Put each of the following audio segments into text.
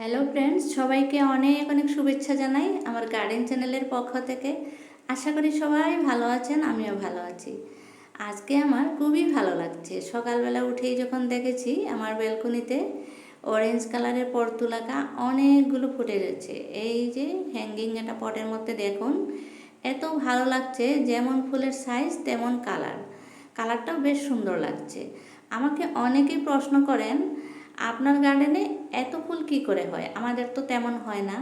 Hello friends সবাইকে অনেক অনেক শুভেচ্ছা জানাই আমার গার্ডেন চ্যানেলের পক্ষ থেকে। আশা করি সবাই ভালো আছেন, আমিও ভালো আছি। আজকে আমার খুবই ভালো লাগছে। সকালবেলা উঠেই যখন দেখেছি আমার ব্যালকনিতে অরেঞ্জ কালারের পর্তুলাকা অনেকগুলো ফুটে রয়েছে। এই যে হ্যাঙ্গিং একটা পটের মধ্যে দেখুন, এত ভালো লাগছে, যেমন ফুলের সাইজ তেমন কালার কালারটাও বেশ সুন্দর লাগছে। আমাকে অনেকেই প্রশ্ন করেন আপনার গার্ডেনে এত ফুল কি করে হয়? আমাদের তো তেমন হয় না।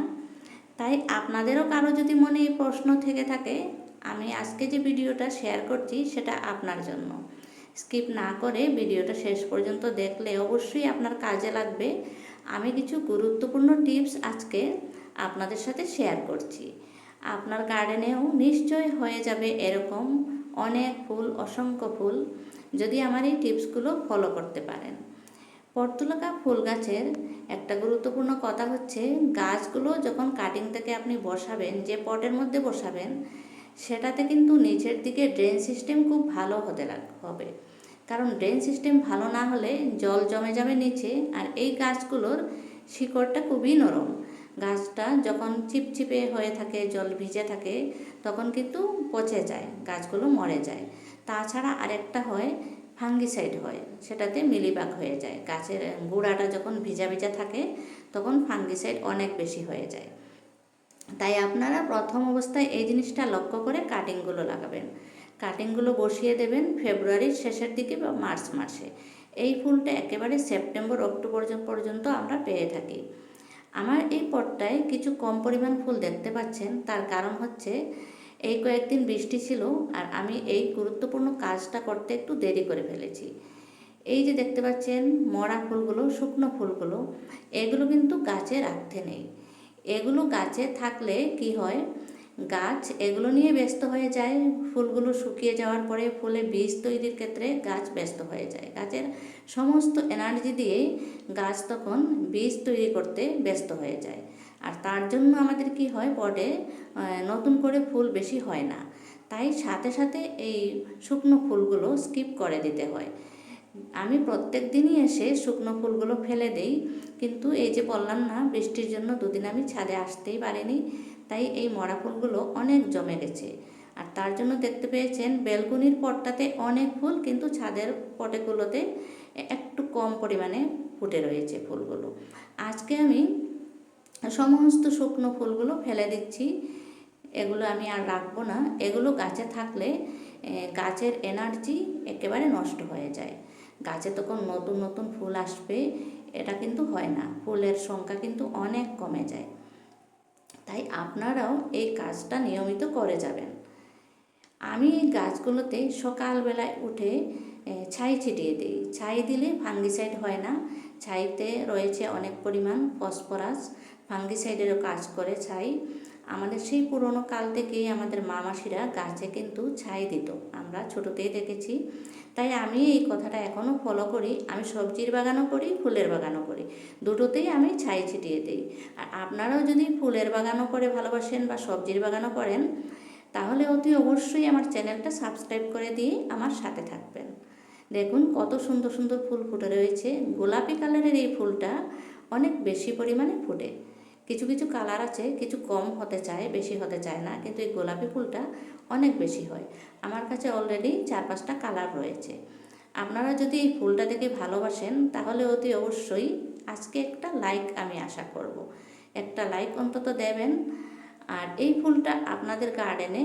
তাই আপনাদেরও কারও যদি মনে এই প্রশ্ন থেকে থাকে, আমি আজকে যে ভিডিওটা শেয়ার করছি সেটা আপনার জন্য। স্কিপ না করে ভিডিওটা শেষ পর্যন্ত দেখলে অবশ্যই আপনার কাজে লাগবে। আমি কিছু গুরুত্বপূর্ণ টিপস আজকে আপনাদের সাথে শেয়ার করছি। আপনার গার্ডেনেও নিশ্চয় হয়ে যাবে এরকম অনেক ফুল, অসংখ্য ফুল। যদি আমার এই টিপসগুলো ফলো করতে পারেন। পর্তুলাকা ফুল গাছের একটা গুরুত্বপূর্ণ কথা হচ্ছে, গাছগুলো যখন কাটিং থেকে আপনি বসাবেন, যে পটের মধ্যে বসাবেন, সেটাতে কিন্তু নিচের দিকে ড্রেন সিস্টেম খুব ভালো হতে হবে। কারণ ড্রেন সিস্টেম ভালো না হলে জল জমে যাবে নিচে, আর এই গাছগুলোর শিকড়টা খুবই নরম। গাছটা যখন চিপচিপে হয়ে থাকে, জল ভিজে থাকে, তখন কিন্তু পচে যায়, গাছগুলো মরে যায়। তাছাড়া আরেকটা হয় ফাঙ্গিসাইড হয়, সেটাতে মিলিবাগ হয়ে যায়। গাছের গুঁড়াটা যখন ভিজা ভিজা থাকে, তখন ফাঙ্গিসাইড অনেক বেশি হয়ে যায়। তাই আপনারা প্রথম অবস্থায় এই জিনিসটা লক্ষ্য করে কাটিংগুলো লাগাবেন। কাটিংগুলো বসিয়ে দেবেন ফেব্রুয়ারির শেষের দিকে বা মার্চ মাসে। এই ফুলটা একেবারে সেপ্টেম্বর, অক্টোবর পর্যন্ত আমরা পেয়ে থাকি। আমার এই পটটায় কিছু কম পরিমাণ ফুল দেখতে পাচ্ছেন, তার কারণ হচ্ছে এই কয়েকদিন বৃষ্টি ছিল আর আমি এই গুরুত্বপূর্ণ কাজটা করতে একটু দেরি করে ফেলেছি। এই যে দেখতে পাচ্ছেন, মরা ফুলগুলো, শুকনো ফুলগুলো, এগুলো কিন্তু গাছে রাখতে নেই। এগুলো গাছে থাকলে কি হয় গাছ, এগুলো নিয়ে ব্যস্ত হয়ে যায়। ফুলগুলো শুকিয়ে যাওয়ার পরে ফুলে বীজ তৈরির ক্ষেত্রে গাছ ব্যস্ত হয়ে যায়। গাছের সমস্ত এনার্জি দিয়ে গাছ তখন বীজ তৈরি করতে ব্যস্ত হয়ে যায়। আর তার জন্য আমাদের কি হয় পটে নতুন করে ফুল বেশি হয় না। তাই সাথে সাথে এই শুকনো ফুলগুলো স্কিপ করে দিতে হয়। আমি প্রত্যেক দিনই এসে শুকনো ফুলগুলো ফেলে দেই। কিন্তু এই যে বললাম না, বৃষ্টির জন্য দুদিন আমি ছাদে আসতেই পারিনি। তাই এই মরা ফুলগুলো অনেক জমে গেছে। আর তার জন্য দেখতে পেয়েছেন বেলকুনির পটটাতে অনেক ফুল, কিন্তু ছাদের পটেগুলোতে একটু কম পরিমাণে ফুটে রয়েছে ফুলগুলো। আজকে আমি সমস্ত শুকনো ফুলগুলো ফেলে দিচ্ছি। এগুলো আমি আর রাখব না। এগুলো গাছে থাকলে গাছের এনার্জি একেবারে নষ্ট হয়ে যায়। গাছে তখন নতুন নতুন ফুল আসবে, এটা কিন্তু হয় না। ফুলের সংখ্যা কিন্তু অনেক কমে যায়। তাই আপনারাও এই কাজটা নিয়মিত করে যাবেন। আমি এই গাছগুলোতে সকালবেলায় উঠে ছাই ছিটিয়ে দিই। ছাই দিলে ফাঙ্গিসাইড হয় না। ছাইতে রয়েছে অনেক পরিমাণ ফসফরাস। ফাঙ্গিসাইডেরও কাজ করে ছাই। আমাদের সেই পুরনো কাল থেকেই আমাদের মামাসিরা গাছে কিন্তু ছাই দিত। আমরা ছোটোতেই দেখেছি। তাই আমি এই কথাটা এখনও ফলো করি। আমি সবজির বাগানও করি, ফুলের বাগানও করি। দুটোতেই আমি ছাই ছিটিয়ে দিই। আর আপনারাও যদি ফুলের বাগানও করে ভালোবাসেন বা সবজির বাগানও করেন, তাহলে অতি অবশ্যই আমার চ্যানেলটা সাবস্ক্রাইব করে দিয়ে আমার সাথে থাকবেন। দেখুন কত সুন্দর সুন্দর ফুল ফুটে রয়েছে। গোলাপি কালারের এই ফুলটা অনেক বেশি পরিমাণে ফুটে। কিছু কিছু কালার আছে, কিছু কম হতে চায়, বেশি হতে চায় না, কিন্তু এই গোলাপি ফুলটা অনেক বেশি হয়। আমার কাছে অলরেডি চার পাঁচটা কালার রয়েছে। আপনারা যদি এই ফুলটা দেখে ভালোবাসেন, তাহলে অতি অবশ্যই আজকে একটা লাইক আমি আশা করব। একটা লাইক অন্তত দেবেন। আর এই ফুলটা আপনাদের গার্ডেনে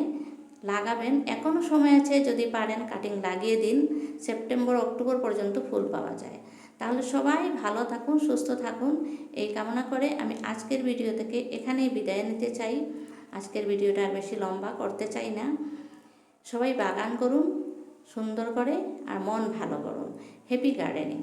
লাগাবেন। এখনও সময় আছে, যদি পারেন কাটিং লাগিয়ে দিন। সেপ্টেম্বর অক্টোবর পর্যন্ত ফুল পাওয়া যায়। তাহলে সবাই ভালো থাকুন, সুস্থ থাকুন। এই কামনা করে আমি আজকের ভিডিও থেকে এখানেই বিদায় নিতে চাই। আজকের ভিডিওটা আর বেশি লম্বা করতে চাই না। সবাই বাগান করুন, সুন্দর করে আর মন ভালো করুন। Happy gardening